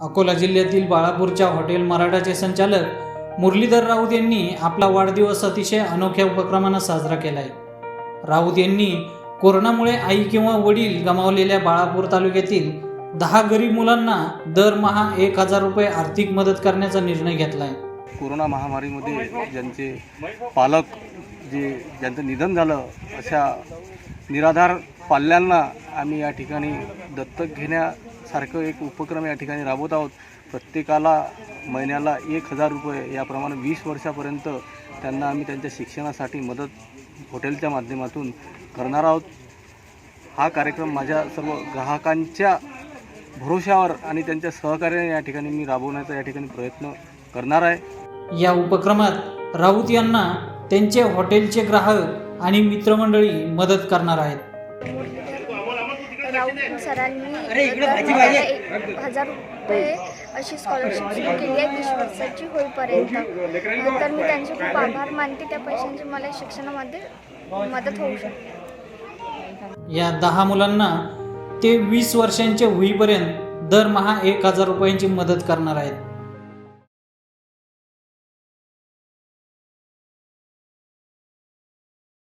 अकोला जिल्ह्यातील बाळापूरच्या हॉटेल मराठाचे संचालक मुरलीधर राऊत यांनी आपला वाढदिवस अतिशय अनोख्या उपक्रमानं साजरा केलाय. राऊत यांनी कोरोनामुळे आई किंवा वडील गमावलेल्या बाळापूर तालुक्यातील दहा गरीब मुलांना दरमहा एक हजार रुपये आर्थिक मदत करण्याचा निर्णय घेतलाय. कोरोना महामारीमध्ये ज्यांचे पालक जे ज्यांचं निधन झालं अशा निराधार पाल्यांना आम्ही या ठिकाणी दत्तक घेण्या सारखं एक उपक्रम या ठिकाणी राबवत आहोत. प्रत्येकाला महिन्याला एक हजार रुपये याप्रमाणे वीस वर्षापर्यंत त्यांना आम्ही त्यांच्या शिक्षणासाठी मदत हॉटेलच्या माध्यमातून करणार आहोत. हा कार्यक्रम माझ्या सर्व ग्राहकांच्या भरोशावर आणि त्यांच्या सहकार्याने या ठिकाणी मी राबवण्याचा या ठिकाणी प्रयत्न करणार आहे. या उपक्रमात राऊत यांना त्यांचे हॉटेलचे ग्राहक आणि मित्रमंडळी मदत करणार आहेत. राऊत सरांनी एक हजार रुपये अशी स्कॉलरशिप सुरू केली आहे वीस वर्षाची होईपर्यंत. तर मी त्यांचे खूप आभार मानते त्या पैशांची मला शिक्षणामध्ये मदत होऊ शकते. या दहा मुलांना ते वीस वर्षांचे होईपर्यंत दरमहा एक हजार रुपयांची मदत करणार आहेत.